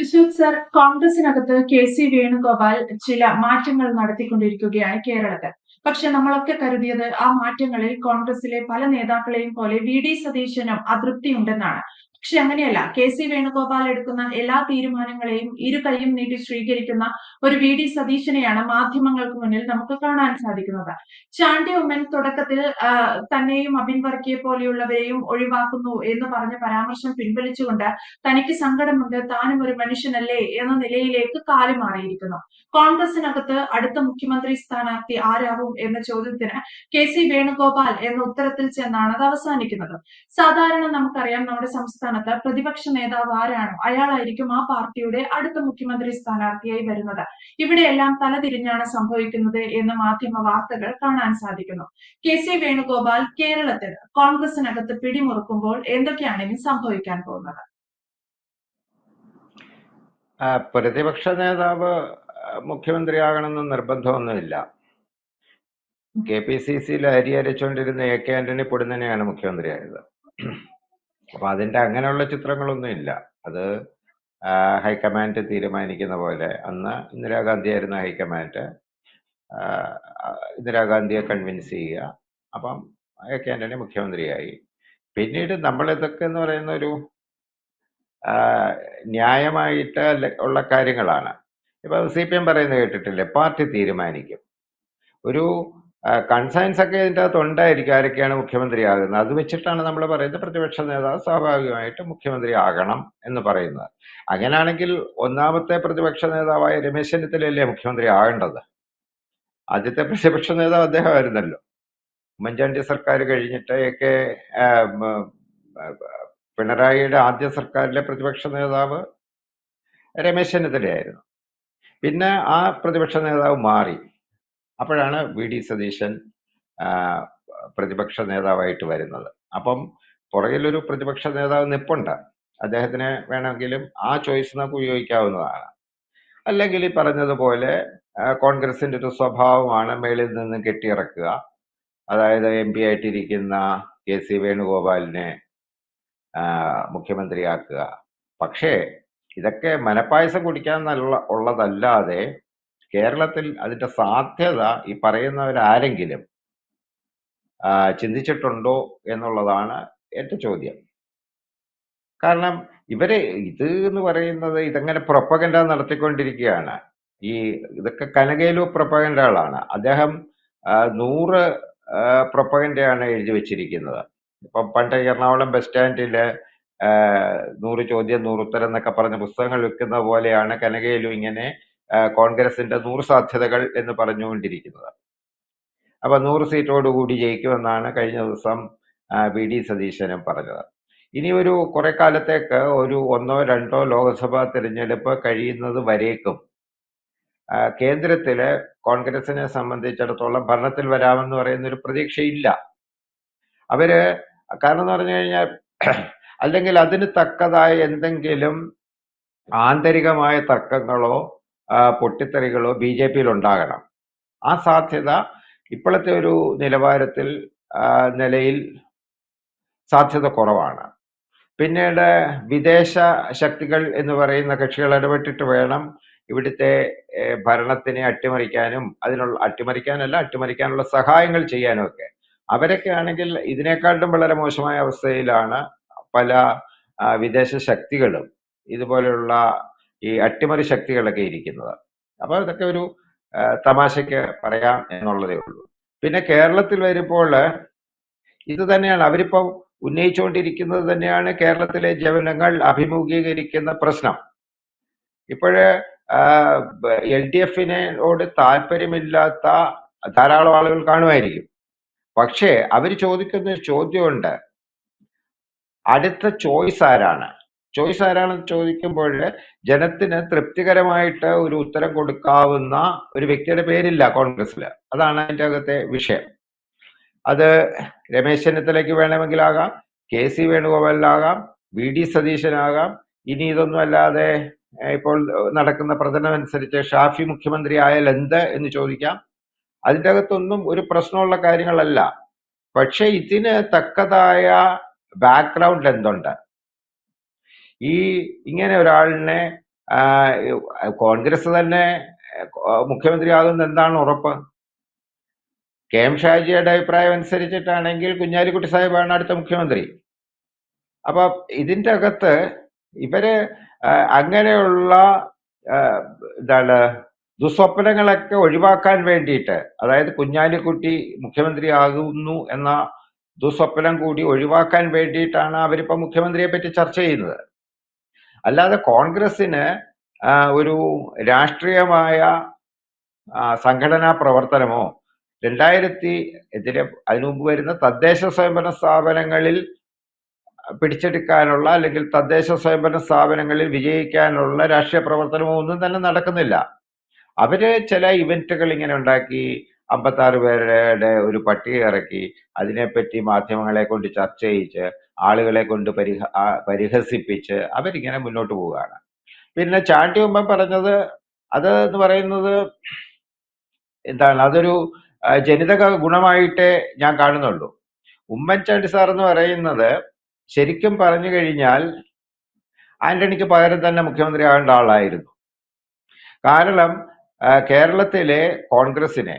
Ashok sir കോൺഗ്രസിനകത്ത് K C Venugopal ചില മാറ്റങ്ങൾ നടത്തിക്കൊണ്ടിരിക്കുകയാണ് കേരളത്തിൽ. പക്ഷെ നമ്മളൊക്കെ കരുതിയത് ആ മാറ്റങ്ങളിൽ കോൺഗ്രസിലെ പല നേതാക്കളെയും പോലെ വി ഡി സതീശനും അതൃപ്തിയുണ്ടെന്നാണ്. പക്ഷെ അങ്ങനെയല്ല. കെ സി വേണുഗോപാൽ എടുക്കുന്ന എല്ലാ തീരുമാനങ്ങളെയും ഇരു കൈയും നീട്ടി സ്വീകരിക്കുന്ന ഒരു വി ഡി സതീശനെയാണ് മാധ്യമങ്ങൾക്ക് മുന്നിൽ നമുക്ക് കാണാൻ സാധിക്കുന്നത്. ചാണ്ടി ഉമ്മൻ തുടക്കത്തിൽ തന്നെയും അബിൻ വർക്കിയെ പോലെയുള്ളവരെയും ഒഴിവാക്കുന്നു എന്ന് പറഞ്ഞ പരാമർശം പിൻവലിച്ചുകൊണ്ട് തനിക്ക് സങ്കടമുണ്ട് താനും ഒരു മനുഷ്യനല്ലേ എന്ന നിലയിലേക്ക് കാലു മാറിയിരിക്കുന്നു. കോൺഗ്രസിനകത്ത് അടുത്ത മുഖ്യമന്ത്രി സ്ഥാനാർത്ഥി ആരാകും എന്ന ചോദ്യത്തിന് കെ സി വേണുഗോപാൽ എന്ന ഉത്തരത്തിൽ ചെന്നാണ് അത് അവസാനിക്കുന്നത്. സാധാരണ നമുക്കറിയാം നമ്മുടെ സംസ്ഥാനത്ത് പ്രതിപക്ഷ നേതാവ് ആരാണോ? അയാളായിരിക്കും ആ പാർട്ടിയുടെ അടുത്ത മുഖ്യമന്ത്രി സ്ഥാനാർത്ഥിയായി വരുന്നത്. ഇവിടെയെല്ലാം തലതിരിഞ്ഞാണ് സംഭവിക്കുന്നത് എന്ന് മാധ്യമ വാർത്തകൾ കാണാൻ സാധിക്കുന്നു. കെ സി വേണുഗോപാൽ കേരളത്തിൽ കോൺഗ്രസിനകത്ത് പിടിമുറുക്കുമ്പോൾ എന്തൊക്കെയാണ് ഇനി സംഭവിക്കാൻ പോകുന്നത്? പ്രതിപക്ഷ നേതാവ് മുഖ്യമന്ത്രിയാകണമെന്ന് നിർബന്ധമൊന്നുമില്ല. കെ പി സി സിയിൽ അരി അരച്ചുകൊണ്ടിരുന്ന എ കെ ആന്റണി പൊടുന്നനെയാണ് മുഖ്യമന്ത്രിയായത്. അപ്പൊ അതിന്റെ അങ്ങനെയുള്ള ചിത്രങ്ങളൊന്നും ഇല്ല. അത് ഹൈക്കമാൻഡ് തീരുമാനിക്കുന്ന പോലെ. അന്ന് ഇന്ദിരാഗാന്ധി ആയിരുന്നു ഹൈക്കമാൻഡ്. ഇന്ദിരാഗാന്ധിയെ കൺവിൻസ് ചെയ്യുക. അപ്പം എ കെ ആന്റണി മുഖ്യമന്ത്രിയായി. പിന്നീട് നമ്മൾ ഇതൊക്കെ എന്ന് പറയുന്ന ഒരു ന്യായമായിട്ട് ഉള്ള കാര്യങ്ങളാണ്. ഇപ്പൊ സി പി എം പറയുന്നത് കേട്ടിട്ടില്ലേ? പാർട്ടി തീരുമാനിക്കും. ഒരു കൺസൈൻസ് ഒക്കെ ഇതിന്റെ അകത്ത് ഉണ്ടായിരിക്കും ആരൊക്കെയാണ് മുഖ്യമന്ത്രിയാകുന്നത്. അത് വെച്ചിട്ടാണ് നമ്മൾ പറയുന്നത് പ്രതിപക്ഷ നേതാവ് സ്വാഭാവികമായിട്ട് മുഖ്യമന്ത്രി ആകണം എന്ന് പറയുന്നത്. അങ്ങനെയാണെങ്കിൽ ഒന്നാമത്തെ പ്രതിപക്ഷ നേതാവായ രമേശ് ചെന്നിത്തലയല്ലേ മുഖ്യമന്ത്രി ആകേണ്ടത് ആദ്യത്തെ പ്രതിപക്ഷ നേതാവ് അദ്ദേഹമായിരുന്നല്ലോ. ഉമ്മൻചാണ്ടി സർക്കാർ കഴിഞ്ഞിട്ട് ഒക്കെ പിണറായിയുടെ ആദ്യ സർക്കാരിലെ പ്രതിപക്ഷ നേതാവ് രമേശ് ചെന്നിത്തലയായിരുന്നു. പിന്നെ ആ പ്രതിപക്ഷ നേതാവ് മാറി. അപ്പോഴാണ് വി ഡി സതീശൻ പ്രതിപക്ഷ നേതാവായിട്ട് വരുന്നത്. അപ്പം പുറകിലൊരു പ്രതിപക്ഷ നേതാവ് നിപ്പുണ്ട്. അദ്ദേഹത്തിന് വേണമെങ്കിലും ആ ചോയ്സ് നമുക്ക് ഉപയോഗിക്കാവുന്നതാണ്. അല്ലെങ്കിൽ ഈ പറഞ്ഞതുപോലെ കോൺഗ്രസിന്റെ ഒരു സ്വഭാവമാണ് മേളിൽ നിന്ന് കെട്ടിയിറക്കുക. അതായത് എം പി ആയിട്ടിരിക്കുന്ന കെ സി വേണുഗോപാലിനെ മുഖ്യമന്ത്രിയാക്കുക. പക്ഷേ ഇതൊക്കെ മനപ്പായസം കുടിക്കാൻ നല്ല ഉള്ളതല്ലാതെ കേരളത്തിൽ അതിന്റെ സാധ്യത ഈ പറയുന്നവരാരെങ്കിലും ചിന്തിച്ചിട്ടുണ്ടോ എന്നുള്ളതാണ് എന്റെ ചോദ്യം. കാരണം ഇവരെ ഇത് എന്ന് പറയുന്നത് ഇതങ്ങനെ പ്രൊപ്പഗൻഡ നടത്തിക്കൊണ്ടിരിക്കുകയാണ്. ഈ ഇതൊക്കെ കനകയിലു പ്രൊപ്പഗൻഡകളാണ് അദ്ദേഹം നൂറ് പ്രൊപ്പഗൻഡയാണ് എഴുതി വെച്ചിരിക്കുന്നത്. ഇപ്പം പണ്ട് എറണാകുളം ബസ് സ്റ്റാൻഡിൽ ആ, നൂറ് ചോദ്യം നൂറുത്തരം എന്നൊക്കെ പറഞ്ഞ പുസ്തകങ്ങൾ വിൽക്കുന്ന പോലെയാണ് കനകയിലും ഇങ്ങനെ കോൺഗ്രസിന്റെ നൂറ് സാധ്യതകൾ എന്ന് പറഞ്ഞുകൊണ്ടിരിക്കുന്നത്. അപ്പൊ നൂറ് സീറ്റോടുകൂടി ജയിക്കുമെന്നാണ് കഴിഞ്ഞ ദിവസം വി. ഡി. സതീശനും പറഞ്ഞത്. ഇനി ഒരു കുറെ കാലത്തേക്ക് ഒരു ഒന്നോ രണ്ടോ ലോക്സഭാ തിരഞ്ഞെടുപ്പ് കഴിയുന്നത് വരേക്കും. കേന്ദ്രത്തിൽ കോൺഗ്രസിനെ സംബന്ധിച്ചിടത്തോളം ഭരണത്തിൽ വരാമെന്ന് പറയുന്ന ഒരു പ്രതീക്ഷയില്ല. അവർ കാരണം എന്ന് പറഞ്ഞു കഴിഞ്ഞാൽ അല്ലെങ്കിൽ അതിന് തക്കതായ എന്തെങ്കിലും ആന്തരികമായ തർക്കങ്ങളോ പൊട്ടിത്തെറികളോ ബി ജെ പിയിൽ ഉണ്ടാകണം ആ സാധ്യത ഇപ്പോഴത്തെ ഒരു നിലവാരത്തിൽ നിലയിൽ സാധ്യത കുറവാണ്. പിന്നീട് വിദേശ ശക്തികൾ എന്ന് പറയുന്ന കക്ഷികൾ ഇടപെട്ടിട്ട് വേണം ഇവിടുത്തെ ഭരണത്തിനെ അട്ടിമറിക്കാനും അതിനുള്ള അട്ടിമറിക്കാനല്ല അട്ടിമറിക്കാനുള്ള സഹായങ്ങൾ ചെയ്യാനും ഒക്കെ അവരൊക്കെ ആണെങ്കിൽ ഇതിനേക്കാളും വളരെ മോശമായ അവസ്ഥയിലാണ് പല വിദേശ ശക്തികളും ഇതുപോലെയുള്ള ഈ അട്ടിമറി ശക്തികളൊക്കെ ഇരിക്കുന്നത്. അപ്പോൾ ഇതൊക്കെ ഒരു തമാശയ്ക്ക് പറയാം എന്നുള്ളതേ ഉള്ളൂ. പിന്നെ കേരളത്തിൽ വരുമ്പോൾ ഇത് തന്നെയാണ്. അവരിപ്പോ ഉന്നയിച്ചുകൊണ്ടിരിക്കുന്നത് തന്നെയാണ് കേരളത്തിലെ ജനങ്ങൾ അഭിമുഖീകരിക്കുന്ന പ്രശ്നം. ഇപ്പോഴ് എൽ ഡി എഫിനോട് താല്പര്യമില്ലാത്ത ധാരാളം ആളുകൾ കാണുമായിരിക്കും. പക്ഷേ അവർ ചോദിക്കുന്ന ചോദ്യമുണ്ട്. അടുത്ത ചോയ്സ് ആരാണ്? ചോയ്സ് ആരാണെന്ന് ചോദിക്കുമ്പോൾ ജനത്തിന് തൃപ്തികരമായിട്ട് ഒരു ഉത്തരം കൊടുക്കാവുന്ന ഒരു വ്യക്തിയുടെ പേരില്ല കോൺഗ്രസ്സിൽ അതാണ് അതിന്റെ അകത്തെ വിഷയം. അത് രമേശ് ചെന്നിത്തലയ്ക്ക് വേണമെങ്കിലാകാം കെ സി വേണുഗോപാലിനാകാം വി ഡി സതീശനാകാം. ഇനി ഇതൊന്നും അല്ലാതെ ഇപ്പോൾ നടക്കുന്ന പ്രചരണമനുസരിച്ച് ഷാഫി മുഖ്യമന്ത്രി ആയാൽ എന്ത് എന്ന് ചോദിക്കാം. അതിന്റെ അകത്തൊന്നും ഒരു പ്രശ്നമുള്ള കാര്യങ്ങളല്ല. പക്ഷെ ഇതിന് തക്കതായ ബാക്ക്ഗ്രൗണ്ട് എന്തുണ്ട്? ഈ ഇങ്ങനെ ഒരാളിനെ കോൺഗ്രസ് തന്നെ മുഖ്യമന്ത്രിയാകുന്ന എന്താണ് ഉറപ്പ്? കെ എം ഷാജിയുടെ അഭിപ്രായം അനുസരിച്ചിട്ടാണെങ്കിൽ കുഞ്ഞാലിക്കുട്ടി സാഹിബാണ് അടുത്ത മുഖ്യമന്ത്രി. അപ്പൊ ഇതിന്റെ അകത്ത് ഇവർ അങ്ങനെയുള്ള എന്താണ് ദുസ്വപ്നങ്ങളൊക്കെ ഒഴിവാക്കാൻ വേണ്ടിയിട്ട് അതായത് കുഞ്ഞാലിക്കുട്ടി മുഖ്യമന്ത്രിയാകുന്നു എന്ന ദുസ്വപ്നം കൂടി ഒഴിവാക്കാൻ വേണ്ടിയിട്ടാണ് അവരിപ്പോ മുഖ്യമന്ത്രിയെ പറ്റി ചർച്ച ചെയ്യുന്നത്. അല്ലാതെ കോൺഗ്രസിന് ഒരു രാഷ്ട്രീയമായ സംഘടനാ പ്രവർത്തനമോ രണ്ടായിരത്തി ഇതിന് അതിനു മുമ്പ് വരുന്ന തദ്ദേശ സ്വയംഭരണ സ്ഥാപനങ്ങളിൽ പിടിച്ചെടുക്കാനുള്ള അല്ലെങ്കിൽ തദ്ദേശ സ്വയംഭരണ സ്ഥാപനങ്ങളിൽ വിജയിക്കാനുള്ള രാഷ്ട്രീയ പ്രവർത്തനമോ ഒന്നും തന്നെ നടക്കുന്നില്ല. അവർ ചില ഇവന്റുകൾ ഇങ്ങനെ ഉണ്ടാക്കി അമ്പത്താറ് പേരുടെ ഒരു പട്ടിക ഇറക്കി അതിനെപ്പറ്റി മാധ്യമങ്ങളെ കൊണ്ട് ചർച്ച ചെയ്യിച്ച് ആളുകളെ കൊണ്ട് പരിഹ പരിഹസിപ്പിച്ച് അവരിങ്ങനെ മുന്നോട്ട് പോവുകയാണ്. പിന്നെ ചാണ്ടി ഉമ്മൻ പറഞ്ഞത് അത് എന്ന് പറയുന്നത് എന്താണ്? അതൊരു ജനിതക ഗുണമായിട്ടേ ഞാൻ കാണുന്നുള്ളൂ. ഉമ്മൻചാണ്ടി സാർ എന്ന് പറയുന്നത് ശരിക്കും പറഞ്ഞു കഴിഞ്ഞാൽ ആന്റണിക്ക് പകരം തന്നെ മുഖ്യമന്ത്രി ആകേണ്ട ആളായിരുന്നു. കാരണം കേരളത്തിലെ കോൺഗ്രസിനെ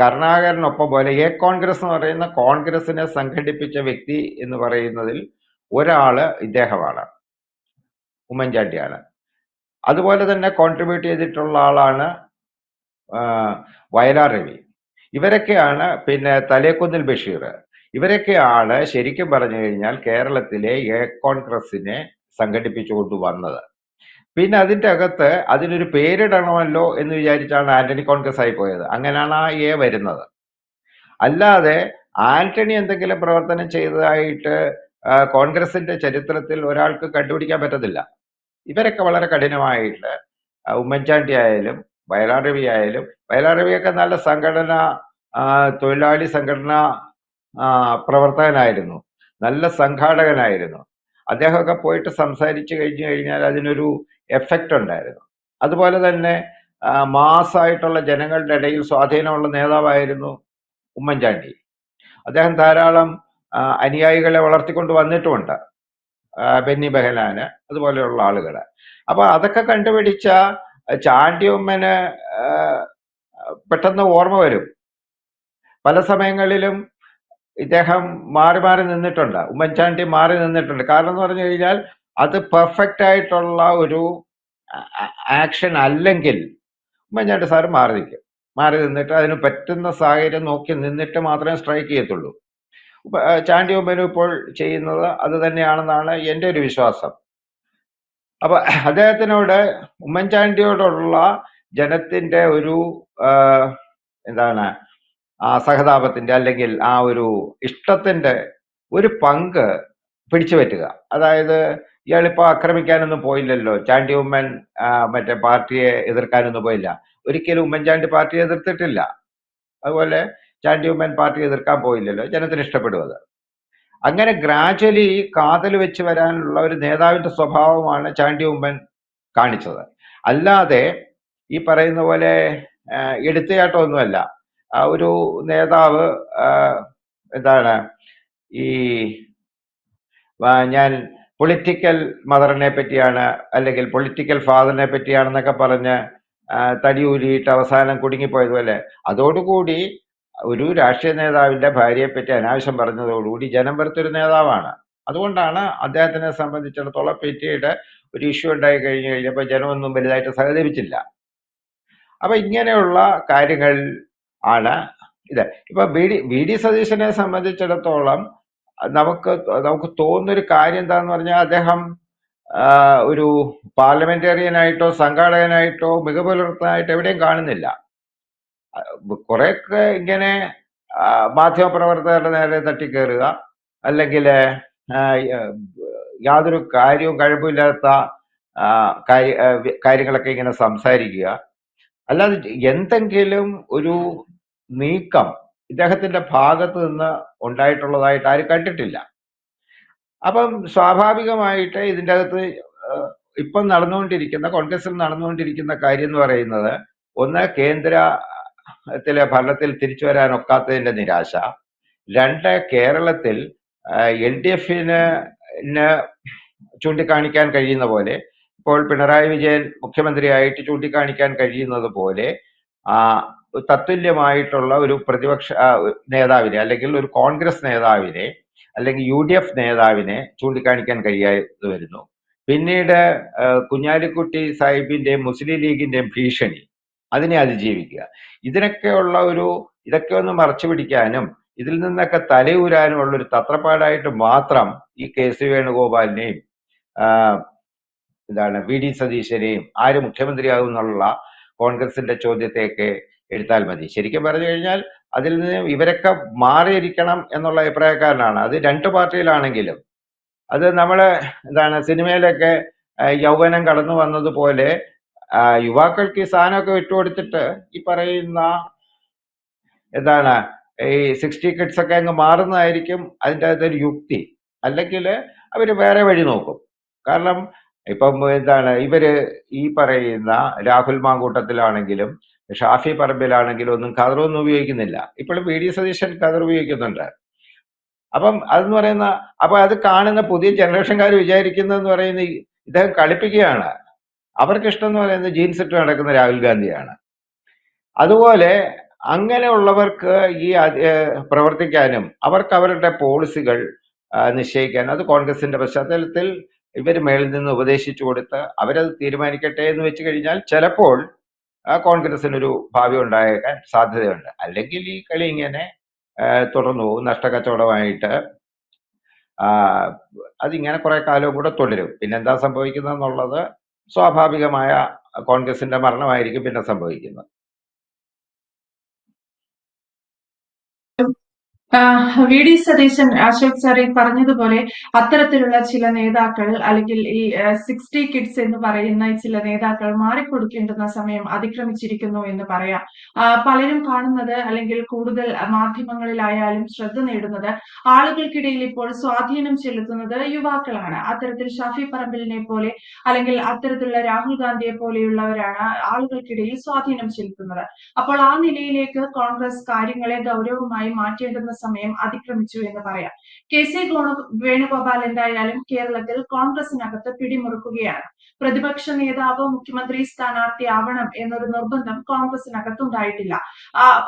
കരുണാകരനൊപ്പം പോലെ എ കോൺഗ്രസ് എന്ന് പറയുന്ന കോൺഗ്രസിനെ സംഘടിപ്പിച്ച വ്യക്തി എന്ന് പറയുന്നതിൽ ഒരാൾ ഇദ്ദേഹമാണ്. ഉമ്മൻചാണ്ടിയാണ്. അതുപോലെ തന്നെ കോൺട്രിബ്യൂട്ട് ചെയ്തിട്ടുള്ള ആളാണ് വയലാർ രവി. ഇവരൊക്കെയാണ് പിന്നെ തലേക്കുന്നിൽ ബഷീർ. ഇവരൊക്കെയാണ് ശരിക്കും പറഞ്ഞു കഴിഞ്ഞാൽ കേരളത്തിലെ എ കോൺഗ്രസിനെ സംഘടിപ്പിച്ചു കൊണ്ടുവന്നത് പിന്നെ അതിന്റെ അകത്ത് അതിനൊരു പേരിടണമല്ലോ എന്ന് വിചാരിച്ചാണ് ആന്റണി കോൺഗ്രസ് ആയി പോയത്. അങ്ങനെയാണ് ആ എ വരുന്നത്. അല്ലാതെ ആന്റണി എന്തെങ്കിലും പ്രവർത്തനം ചെയ്തതായിട്ട് കോൺഗ്രസിന്റെ ചരിത്രത്തിൽ ഒരാൾക്ക് കണ്ടുപിടിക്കാൻ പറ്റത്തില്ല. ഇവരൊക്കെ വളരെ കഠിനമായിട്ട് ഉമ്മൻചാണ്ടി ആയാലും വയലാർ രവി ആയാലും വയലാർ രവിയൊക്കെ നല്ല സംഘടന തൊഴിലാളി സംഘടന പ്രവർത്തകനായിരുന്നു. നല്ല സംഘാടകനായിരുന്നു. അദ്ദേഹമൊക്കെ പോയിട്ട് സംസാരിച്ചു കഴിഞ്ഞു കഴിഞ്ഞാൽ അതിനൊരു എഫക്റ്റ് ഉണ്ടായിരുന്നു. അതുപോലെ തന്നെ മാസായിട്ടുള്ള ജനങ്ങളുടെ ഇടയിൽ സ്വാധീനമുള്ള നേതാവായിരുന്നു ഉമ്മൻചാണ്ടി. അദ്ദേഹം ധാരാളം അനുയായികളെ വളർത്തിക്കൊണ്ട് വന്നിട്ടുമുണ്ട് ബെന്നി ബെഹനാന് അതുപോലെയുള്ള ആളുകൾ. അപ്പൊ അതൊക്കെ കണ്ടുപിടിച്ച ചാണ്ടി ഉമ്മന് പെട്ടെന്ന് ഓർമ്മ വരും. പല സമയങ്ങളിലും ഇദ്ദേഹം മാറി മാറി നിന്നിട്ടുണ്ട് ഉമ്മൻചാണ്ടി മാറി നിന്നിട്ടുണ്ട്. കാരണം എന്ന് പറഞ്ഞു കഴിഞ്ഞാൽ അത് പെർഫെക്റ്റ് ആയിട്ടുള്ള ഒരു ആക്ഷൻ അല്ലെങ്കിൽ ഉമ്മൻചാണ്ടി സാർ മാറി നിൽക്കും. മാറി നിന്നിട്ട് അതിന് പറ്റുന്ന സാഹചര്യം നോക്കി നിന്നിട്ട് മാത്രമേ സ്ട്രൈക്ക് ചെയ്യത്തുള്ളൂ. ചാണ്ടി ഉമ്മനും ഇപ്പോൾ ചെയ്യുന്നത് അത് തന്നെയാണെന്നാണ് എന്റെ ഒരു വിശ്വാസം. അപ്പൊ അദ്ദേഹത്തിനോട് ഉമ്മൻചാണ്ടിയോടുള്ള ജനത്തിന്റെ ഒരു എന്താണ് ആ സഹതാപത്തിന്റെ അല്ലെങ്കിൽ ആ ഒരു ഇഷ്ടത്തിന്റെ ഒരു പങ്ക് പിടിച്ചു പറ്റുക. അതായത് ഇയാളിപ്പോ ആക്രമിക്കാനൊന്നും പോയില്ലല്ലോ. ചാണ്ടി ഉമ്മൻ മറ്റേ പാർട്ടിയെ എതിർക്കാനൊന്നും പോയില്ല. ഒരിക്കലും ഉമ്മൻചാണ്ടി പാർട്ടിയെ എതിർത്തിട്ടില്ല. അതുപോലെ ചാണ്ടി ഉമ്മൻ പാർട്ടിയെ എതിർക്കാൻ പോയില്ലല്ലോ. ജനത്തിന് ഇഷ്ടപ്പെടും അങ്ങനെ ഗ്രാജ്വലി കാതൽ വെച്ച് വരാനുള്ള ഒരു നേതാവിന്റെ സ്വഭാവമാണ് ചാണ്ടി ഉമ്മൻ കാണിച്ചത്. അല്ലാതെ ഈ പറയുന്ന പോലെ എടുത്തയാട്ടമൊന്നുമല്ല ഒരു നേതാവ് എന്താണ് ഈ ഞാൻ പൊളിറ്റിക്കൽ മദറിനെ പറ്റിയാണ് അല്ലെങ്കിൽ പൊളിറ്റിക്കൽ ഫാദറിനെ പറ്റിയാണെന്നൊക്കെ പറഞ്ഞ് തടി തടിയൂരിയിട്ട് അവസാനം കുടുങ്ങിപ്പോയതുപോലെ അതോടുകൂടി ഒരു രാഷ്ട്രീയ നേതാവിന്റെ ഭാര്യയെപ്പറ്റി അനാവശ്യം പറഞ്ഞതോടുകൂടി ജനം വെറുത്തൊരു നേതാവാണ്. അതുകൊണ്ടാണ് അദ്ദേഹത്തിനെ സംബന്ധിച്ചിടത്തോളം പിറ്റിയുടെ ഒരു ഇഷ്യൂ ഉണ്ടായി കഴിഞ്ഞു കഴിഞ്ഞപ്പോൾ ജനമൊന്നും വലുതായിട്ട് സഹകരിച്ചില്ല. അപ്പം ഇങ്ങനെയുള്ള കാര്യങ്ങൾ ആണ് ഇത്. ഇപ്പം ബി ഡി ബി ഡി സതീശനെ സംബന്ധിച്ചിടത്തോളം നമുക്ക് നമുക്ക് തോന്നുന്നൊരു കാര്യം എന്താണെന്ന് പറഞ്ഞാൽ അദ്ദേഹം ഒരു പാർലമെന്റേറിയനായിട്ടോ സംഘാടകനായിട്ടോ മികവ് പുലർത്താനായിട്ട് എവിടെയും കാണുന്നില്ല. കുറെയൊക്കെ ഇങ്ങനെ മാധ്യമപ്രവർത്തകരുടെ നേരെ തട്ടിക്കേറുക അല്ലെങ്കിൽ യാതൊരു കാര്യവും കഴിവില്ലാത്ത കാര്യങ്ങളൊക്കെ ഇങ്ങനെ സംസാരിക്കുക. അല്ലാതെ എന്തെങ്കിലും ഒരു നീക്കം ഇദ്ദേഹത്തിന്റെ ഭാഗത്ത് നിന്ന് ഉണ്ടായിട്ടുള്ളതായിട്ട് ആരും കണ്ടിട്ടില്ല. അപ്പം സ്വാഭാവികമായിട്ട് ഇതിന്റെ അകത്ത് ഇപ്പം നടന്നുകൊണ്ടിരിക്കുന്ന കോൺഗ്രസിൽ നടന്നുകൊണ്ടിരിക്കുന്ന കാര്യം എന്ന് പറയുന്നത് ഒന്ന് കേന്ദ്രത്തിലെ ഭരണത്തിൽ തിരിച്ചു വരാൻ ഒക്കാത്തതിന്റെ നിരാശ. രണ്ട് കേരളത്തിൽ എൽ ഡി എഫിന് ചൂണ്ടിക്കാണിക്കാൻ കഴിയുന്ന പോലെ ഇപ്പോൾ പിണറായി വിജയൻ മുഖ്യമന്ത്രിയായിട്ട് ചൂണ്ടിക്കാണിക്കാൻ കഴിയുന്നത് പോലെ തത്തുല്യമായിട്ടുള്ള ഒരു പ്രതിപക്ഷ നേതാവിനെ അല്ലെങ്കിൽ ഒരു കോൺഗ്രസ് നേതാവിനെ അല്ലെങ്കിൽ യു ഡി എഫ് നേതാവിനെ ചൂണ്ടിക്കാണിക്കാൻ കഴിയാതെ വരുന്നു. പിന്നീട് കുഞ്ഞാലിക്കുട്ടി സാഹിബിന്റെയും മുസ്ലിം ലീഗിന്റെയും ഭീഷണി അതിനെ അതിജീവിക്കുക. ഇതിനൊക്കെയുള്ള ഒരു ഇതൊക്കെ ഒന്ന് മറച്ചു പിടിക്കാനും ഇതിൽ നിന്നൊക്കെ തലയൂരാനുമുള്ള ഒരു തത്രപ്പാടായിട്ട് മാത്രം ഈ കെ സി വേണുഗോപാലിനെയും എന്താണ് വി ഡി സതീശനെയും ആര് മുഖ്യമന്ത്രിയാകും എന്നുള്ള കോൺഗ്രസിന്റെ ചോദ്യത്തെയൊക്കെ എടുത്താൽ മതി. ശരിക്കും പറഞ്ഞു കഴിഞ്ഞാൽ അതിൽ നിന്ന് ഇവരൊക്കെ മാറിയിരിക്കണം എന്നുള്ള അഭിപ്രായക്കാരനാണ്. അത് രണ്ട് പാർട്ടിയിലാണെങ്കിലും. അത് നമ്മളെ എന്താണ് സിനിമയിലൊക്കെ യൗവനം കടന്നു വന്നതുപോലെ യുവാക്കൾക്ക് ഈ സാധനമൊക്കെ വിട്ടുകൊടുത്തിട്ട് ഈ പറയുന്ന എന്താണ് ഈ സിക്സ്റ്റി കിഡ്സ് ഒക്കെ അങ്ങ് മാറുന്നതായിരിക്കും അതിന്റെ അകത്തൊരു യുക്തി. അല്ലെങ്കിൽ അവർ വേറെ വഴി നോക്കും. കാരണം ഇപ്പം എന്താണ് ഇവർ ഈ പറയുന്ന രാഹുൽ മാങ്കൂട്ടത്തിലാണെങ്കിലും ഷാഫി പറമ്പിലാണെങ്കിലൊന്നും ഖദറൊന്നും ഉപയോഗിക്കുന്നില്ല. ഇപ്പോൾ വി ഡി സതീശൻ കതർ ഉപയോഗിക്കുന്നുണ്ട്. അപ്പം അതെന്ന് പറയുന്ന അപ്പൊ അത് കാണുന്ന പുതിയ ജനറേഷൻകാർ വിചാരിക്കുന്നതെന്ന് പറയുന്ന ഇദ്ദേഹം കളിപ്പിക്കുകയാണ്. അവർക്ക് ഇഷ്ടം എന്ന് പറയുന്നത് ജീൻസ് ഇട്ട് നടക്കുന്ന രാഹുൽ ഗാന്ധിയാണ്. അതുപോലെ അങ്ങനെയുള്ളവർക്ക് ഈ പ്രവർത്തിക്കാനും അവർക്ക് അവരുടെ പോളിസികൾ നിശ്ചയിക്കാനും അത് കോൺഗ്രസിന്റെ പശ്ചാത്തലത്തിൽ ഇവർ മേളിൽ നിന്ന് ഉപദേശിച്ചു കൊടുത്ത് അവരത് തീരുമാനിക്കട്ടെ എന്ന് വെച്ച് കഴിഞ്ഞാൽ ചിലപ്പോൾ കോൺഗ്രസിനൊരു ഭാവി ഉണ്ടായേക്കാൻ സാധ്യതയുണ്ട്. അല്ലെങ്കിൽ ഈ കളി ഇങ്ങനെ തുടർന്നു പോകും നഷ്ടക്കച്ചവടമായിട്ട് അതിങ്ങനെ കുറെ കാലവും കൂടെ തുടരും. പിന്നെ എന്താ സംഭവിക്കുന്നതെന്നുള്ളത് സ്വാഭാവികമായ കോൺഗ്രസിന്റെ മരണമായിരിക്കും പിന്നെ സംഭവിക്കുന്നത്. വി ഡി സതീശൻ അശോക് ഈ പറഞ്ഞതുപോലെ അത്തരത്തിലുള്ള ചില നേതാക്കൾ അല്ലെങ്കിൽ ഈ സിക്സ്റ്റി കിഡ്സ് എന്ന് പറയുന്ന ചില നേതാക്കൾ മാറിക്കൊടുക്കേണ്ടുന്ന സമയം അതിക്രമിച്ചിരിക്കുന്നു എന്ന് പറയാം. പലരും കാണുന്നത് അല്ലെങ്കിൽ കൂടുതൽ മാധ്യമങ്ങളിലായാലും ശ്രദ്ധ നേടുന്നത് ആളുകൾക്കിടയിൽ ഇപ്പോൾ സ്വാധീനം ചെലുത്തുന്നത് യുവാക്കളാണ്. അത്തരത്തിൽ ഷാഫി പറമ്പിലിനെ പോലെ അല്ലെങ്കിൽ അത്തരത്തിലുള്ള രാഹുൽ ഗാന്ധിയെ പോലെയുള്ളവരാണ് ആളുകൾക്കിടയിൽ സ്വാധീനം ചെലുത്തുന്നത്. അപ്പോൾ ആ നിലയിലേക്ക് കോൺഗ്രസ് കാര്യങ്ങളെ ഗൗരവമായി മാറ്റേണ്ടുന്ന സമയം അതിക്രമിച്ചു എന്ന് പറയാം. കെ സി വേണുഗോപാൽ എന്തായാലും കേരളത്തിൽ കോൺഗ്രസിനകത്ത് പിടിമുറുക്കുകയാണ്. പ്രതിപക്ഷ നേതാവ് മുഖ്യമന്ത്രി സ്ഥാനാർത്ഥി ആവണം എന്നൊരു നിർബന്ധം കോൺഗ്രസിനകത്ത് ഉണ്ടായിട്ടില്ല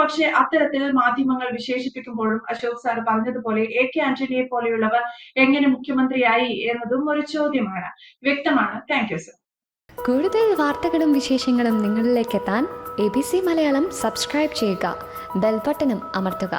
പക്ഷേ അത്തരത്തിൽ മാധ്യമങ്ങൾ വിശേഷിപ്പിക്കുമ്പോഴും അശോക് സാർ പറഞ്ഞതുപോലെ എ കെ ആന്റണിയെ പോലെയുള്ളവർ എങ്ങനെ മുഖ്യമന്ത്രിയായി എന്നതും ഒരു ചോദ്യമാണ്. വ്യക്തമാണ്. Thank you sir. കൂടുതൽ വാർത്തകളും വിശേഷങ്ങളും നിങ്ങളിലേക്ക് എത്താൻ A B C Malayalam subscribe ചെയ്യുക. ബെൽബട്ടനും അമർത്തുക.